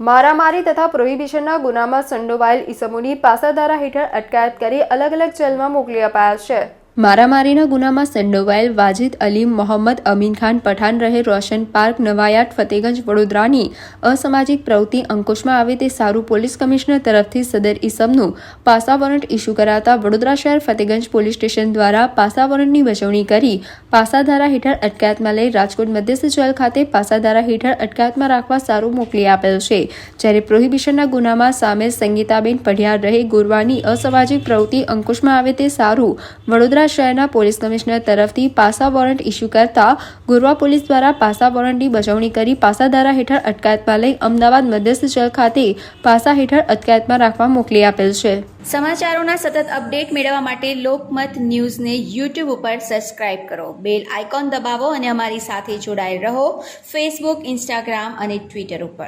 મારામારી તથા પ્રોહિબિશનના ગુનામાં સંડોવાયેલ ઈસમોની પાસાધારા હેઠળ અટકાયત કરી અલગ અલગ જેલમાં મોકલી અપાયા છે. મારામારીના ગુનામાં સંડોવાયેલ વાજિદ અલીમ મોહમ્મદ અમીન ખાન પઠાણ રહે રોશન પાર્ક, નવાયાટ, ફતેગંજ, વડોદરાની અસામાજિક પ્રવૃત્તિ અંકુશમાં આવે તે સારું પોલીસ કમિશનર તરફથી સદર ઈસમનું પાસા વોરંટ ઇસ્યુ કરાતા વડોદરા શહેર ફતેગંજ પોલીસ સ્ટેશન દ્વારા પાસા વોરંટની વજવણી કરી પાસાધારા હેઠળ અટકાયતમાં લઈ રાજકોટ મધ્યસ્થ જેલ ખાતે પાસાધારા હેઠળ અટકાયતમાં રાખવા સારું મોકલી આપેલ છે. જ્યારે પ્રોહિબિશનના ગુનામાં સામેલ સંગીતાબેન પઢિયાર રહે ગુરવાની અસામાજિક પ્રવૃત્તિ અંકુશમાં આવે તે સારું વડોદરા શહેરના પોલીસ કમિશનર તરફથી પાસા વોરંટ ઇસ્યુ કરતા ગુરવા પોલીસ દ્વારા પાસા વોરંટની બજવણી કરી પાસાધારા હેઠળ અટકાયતમાં લઈ અમદાવાદ મધ્યસ્થ જેલ ખાતે પાસા હેઠળ અટકાયતમાં રાખવા મોકલી આપેલ છે. સમાચારોના સતત અપડેટ મેળવવા માટે લોકમત ન્યૂઝને યુટ્યુબ ઉપર સબસ્ક્રાઇબ કરો. બેલ આઇકોન દબાવો અને અમારી સાથે જોડાયેલ રહો ફેસબુક, ઇન્સ્ટાગ્રામ અને ટ્વિટર ઉપર.